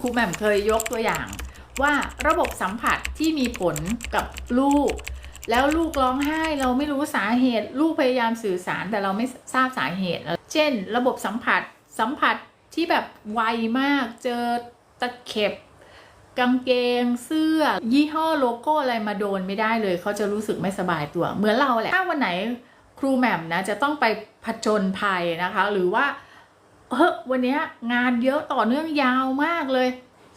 ครูแหม่มเคยยกตัวอย่าง ว่าระบบสัมผัสที่มีผลกับลูก แล้วลูกร้องไห้เราไม่รู้สาเหตุ ลูกพยายามสื่อสารแต่เราไม่ทราบสาเหตุ เช่น ระบบสัมผัสสัมผัสที่แบบไวมากเจอตะเข็บกางเกงเสื้อ ยี่ห้อโลโก้อะไรมาโดนไม่ได้เลย เขาจะรู้สึกไม่สบายตัว เหมือนเราแหละ ถ้าวันไหนครูแหม่มนะจะต้องไปผจญภัยนะคะ หรือว่า เฮ้ยวันนี้งานเยอะต่อเนื่องยาวมากเลย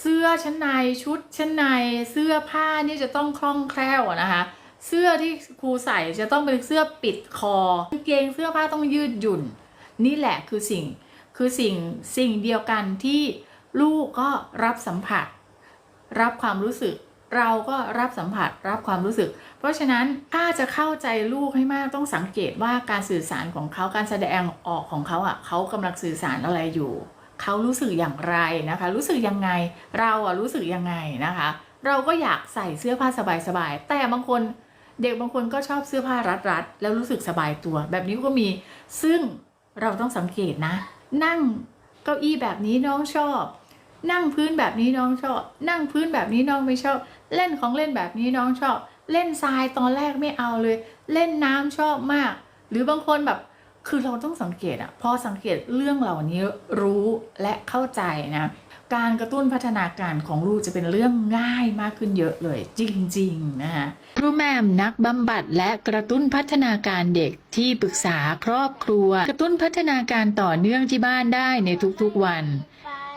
เสื้อชั้นในชุดชั้นในเสื้อผ้านี่จะต้องคล่องแคล่วนะคะ เสื้อที่ครูใส่จะต้องเป็นเสื้อปิดคอกางเกงเสื้อผ้าต้องยืดหยุ่น นี่แหละคือสิ่งคือสิ่งสิ่งเดียวกันที่ลูกก็รับสัมผัส รับความรู้สึก เราก็รับสัมผัสรับความรู้สึก เพราะฉะนั้นถ้าจะเข้าใจลูกให้มากต้องสังเกตว่าการสื่อสารของเขาการแสดงออกของเขาอะเขากำลังสื่อสารอะไรอยู่เขารู้สึกอย่างไรนะคะ รู้สึกยังไง เราอะรู้สึกยังไงนะคะ เราก็อยากใส่เสื้อผ้าสบายๆแต่บางคนเด็กบางคนก็ชอบเสื้อผ้ารัดๆแล้วรู้สึกสบายตัว แบบนี้ก็มีซึ่งเราต้องสังเกตนะ นั่งเก้าอี้แบบนี้น้องชอบ นั่งพื้นแบบนี้น้องชอบ นั่งพื้นแบบนี้น้องไม่ชอบ เล่นของเล่นแบบนี้น้องชอบ เล่นทรายตอนแรกไม่เอาเลย เล่นน้ำชอบมาก หรือบางคนแบบคือเราต้องสังเกตอะพอสังเกตเรื่องเหล่านี้รู้และเข้าใจนะการกระตุ้นพัฒนาการของลูกจะเป็นเรื่องง่ายมากขึ้นเยอะเลย จริงๆนะคะครูแมมนักบำบัดและกระตุ้นพัฒนาการเด็กที่ปรึกษาครอบครัว กระตุ้นพัฒนาการต่อเนื่องที่บ้านได้ในทุกๆวัน